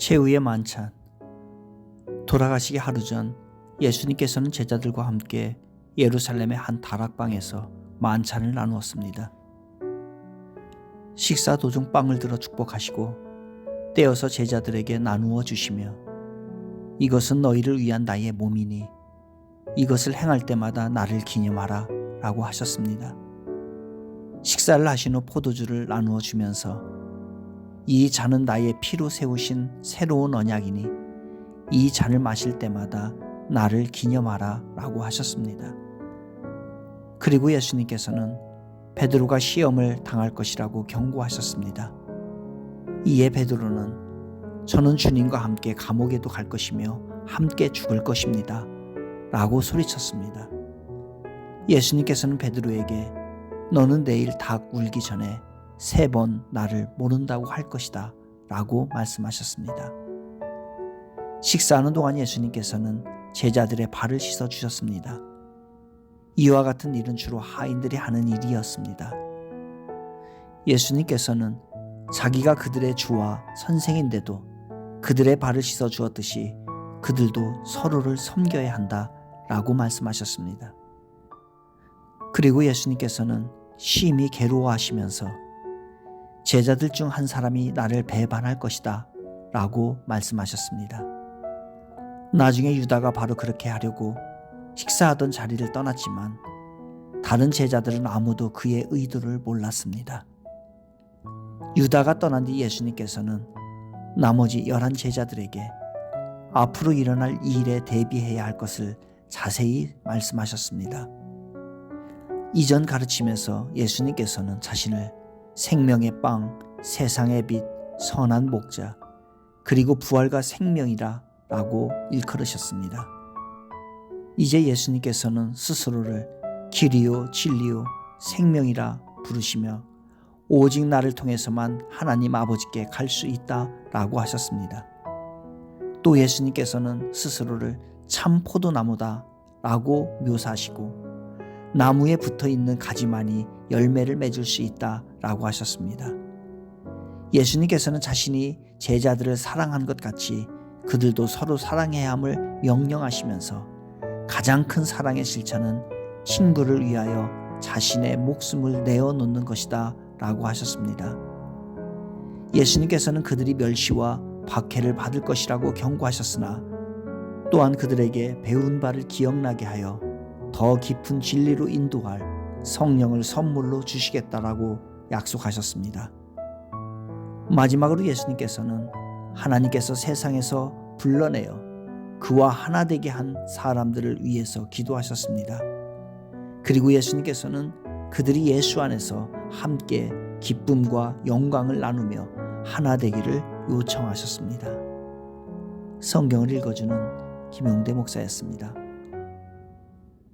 최후의 만찬 돌아가시기 하루 전 예수님께서는 제자들과 함께 예루살렘의 한 다락방에서 만찬을 나누었습니다. 식사 도중 빵을 들어 축복하시고 떼어서 제자들에게 나누어 주시며 이것은 너희를 위한 나의 몸이니 이것을 행할 때마다 나를 기념하라 라고 하셨습니다. 식사를 하신 후 포도주를 나누어 주면서 이 잔은 나의 피로 세우신 새로운 언약이니 이 잔을 마실 때마다 나를 기념하라 라고 하셨습니다. 그리고 예수님께서는 베드로가 시험을 당할 것이라고 경고하셨습니다. 이에 베드로는 저는 주님과 함께 감옥에도 갈 것이며 함께 죽을 것입니다. 라고 소리쳤습니다. 예수님께서는 베드로에게 너는 내일 닭 울기 전에 세 번 나를 모른다고 할 것이다. 라고 말씀하셨습니다. 식사하는 동안 예수님께서는 제자들의 발을 씻어 주셨습니다. 이와 같은 일은 주로 하인들이 하는 일이었습니다. 예수님께서는 자기가 그들의 주와 선생인데도 그들의 발을 씻어 주었듯이 그들도 서로를 섬겨야 한다 라고 말씀하셨습니다. 그리고 예수님께서는 심히 괴로워하시면서 제자들 중 한 사람이 나를 배반할 것이다 라고 말씀하셨습니다. 나중에 유다가 바로 그렇게 하려고 식사하던 자리를 떠났지만 다른 제자들은 아무도 그의 의도를 몰랐습니다. 유다가 떠난 뒤 예수님께서는 나머지 열한 제자들에게 앞으로 일어날 이 일에 대비해야 할 것을 자세히 말씀하셨습니다. 이전 가르침에서 예수님께서는 자신을 생명의 빵, 세상의 빛, 선한 목자, 그리고 부활과 생명이라 라고 일컬으셨습니다. 이제 예수님께서는 스스로를 길이요, 진리요, 생명이라 부르시며 오직 나를 통해서만 하나님 아버지께 갈 수 있다 라고 하셨습니다. 또 예수님께서는 스스로를 참 포도나무다 라고 묘사하시고 나무에 붙어 있는 가지만이 열매를 맺을 수 있다 라고 하셨습니다. 예수님께서는 자신이 제자들을 사랑한 것 같이 그들도 서로 사랑해야 함을 명령하시면서 가장 큰 사랑의 실천은 친구를 위하여 자신의 목숨을 내어 놓는 것이다 라고 하셨습니다. 예수님께서는 그들이 멸시와 박해를 받을 것이라고 경고하셨으나 또한 그들에게 배운 바를 기억나게 하여 더 깊은 진리로 인도할 성령을 선물로 주시겠다라고 약속하셨습니다. 마지막으로 예수님께서는 하나님께서 세상에서 불러내어 그와 하나 되게 한 사람들을 위해서 기도하셨습니다. 그리고 예수님께서는 그들이 예수 안에서 함께 기쁨과 영광을 나누며 하나 되기를 요청하셨습니다. 성경을 읽어주는 김용대 목사였습니다.